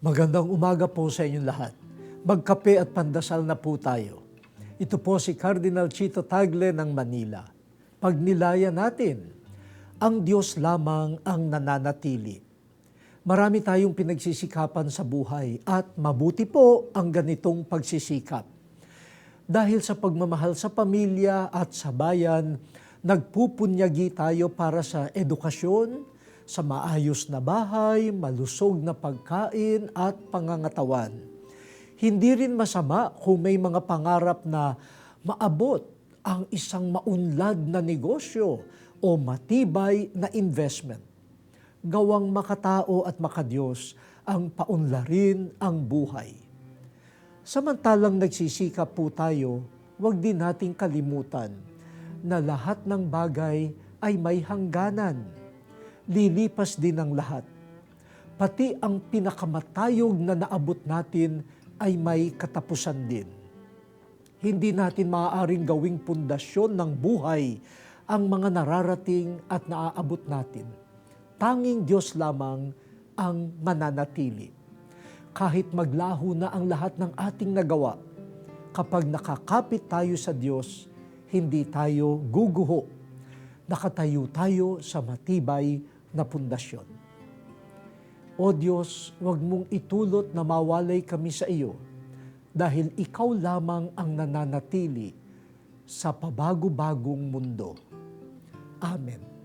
Magandang umaga po sa inyong lahat. Magkape at pandasal na po tayo. Ito po si Cardinal Chito Tagle ng Manila. Pagnilaya natin, ang Diyos lamang ang nananatili. Marami tayong pinagsisikapan sa buhay at mabuti po ang ganitong pagsisikap. Dahil sa pagmamahal sa pamilya at sa bayan, nagpupunyagi tayo para sa edukasyon, sa maayos na bahay, malusog na pagkain at pangangatawan. Hindi rin masama kung may mga pangarap na maabot ang isang maunlad na negosyo o matibay na investment. Gawang makatao at makadiyos ang paunlarin ang buhay. Samantalang nagsisikap po tayo, huwag din nating kalimutan na lahat ng bagay ay may hangganan. Lilipas din ang lahat. Pati ang pinakamatayog na naabot natin ay may katapusan din. Hindi natin maaaring gawing pundasyon ng buhay ang mga nararating at naaabot natin. Tanging Diyos lamang ang mananatili kahit maglaho na ang lahat ng ating nagawa, kapag nakakapit tayo sa Diyos, hindi tayo guguho. Nakatayo tayo sa matibay na pundasyon. O Diyos, huwag mong itulot na mawalay kami sa iyo dahil ikaw lamang ang nananatili sa pabago-bagong mundo. Amen.